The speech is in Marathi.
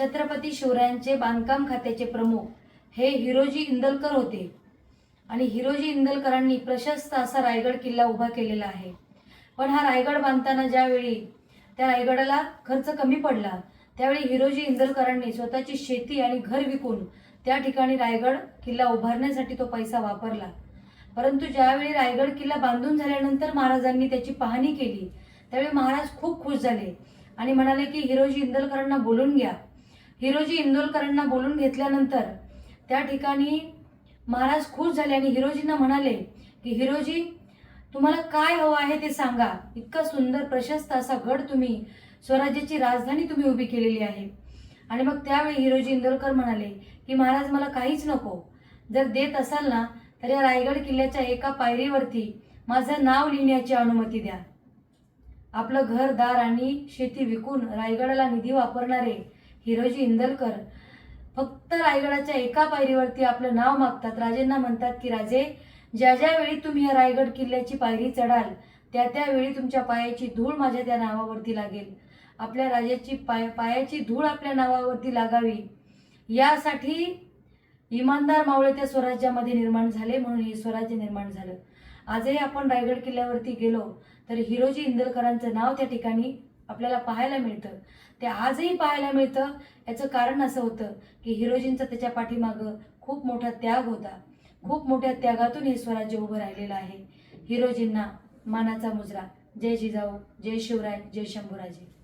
छत्रपती शिवरायांचे बांधकाम खात्याचे प्रमुख हे हिरोजी इंदलकर होते. आणि हिरोजी इंदलकरांनी प्रशस्त असा रायगड किल्ला उभा केलेला आहे. पण हा रायगड बांधताना ज्यावेळी त्या रायगडाला खर्च कमी पडला त्यावेळी हिरोजी इंदलकरांनी स्वतःची शेती आणि घर विकून त्या ठिकाणी रायगड किल्ला उभारण्यासाठी तो पैसा वापरला. परंतु ज्यावेळी रायगड किल्ला बांधून झाल्यानंतर महाराजांनी त्याची पाहणी केली त्यावेळी महाराज खूप खुश झाले आणि म्हणाले की हिरोजी इंदलकरांना बोलून घ्या. हिरोजी इंदोलकरांना बोलून घेतल्यानंतर त्या ठिकाणी महाराज खुश झाले आणि हिरोजींना म्हणाले की हिरोजी तुम्हाला काय हवं आहे ते सांगा. इतका सुंदर प्रशस्त असा गड तुम्ही स्वराज्याची राजधानी तुम्ही उभी केलेली आहे. आणि मग त्यावेळी हिरोजी इंदोलकर म्हणाले की महाराज मला काहीच नको. जर देत असाल ना तर या रायगड किल्ल्याच्या एका पायरीवरती माझं नाव लिहिण्याची अनुमती द्या. आपलं घर दार आणि शेती विकून रायगडाला निधी वापरणारे हिरोजी इंदलकर फक्त रायगडाच्या एका पायरीवरती आपलं नाव मागतात. राजेंना म्हणतात की राजे ज्या ज्या वेळी तुम्ही या रायगड किल्ल्याची पायरी चढाल त्या त्यावेळी तुमच्या पायाची धूळ माझ्या त्या नावावरती लागेल. आपल्या राजाची पाय पायाची धूळ आपल्या नावावरती लागावी. यासाठी इमानदार मावळे त्या स्वराज्यामध्ये निर्माण झाले म्हणून हे स्वराज्य निर्माण झालं. आजही आपण रायगड किल्ल्यावरती गेलो तर हिरोजी इंदलकरांचं नाव त्या ठिकाणी आपल्याला पाहायला मिळतं. ते आजही पाहायला मिळतं. याचं कारण असं होतं की हिरोजींचा त्याच्या पाठीमागं खूप मोठा त्याग होता. खूप मोठ्या त्यागातून हे स्वराज्य उभं राहिलेलं आहे. हिरोजींना मानाचा मुजरा. जय जिजाऊ जय शिवराय जय शंभूराजे.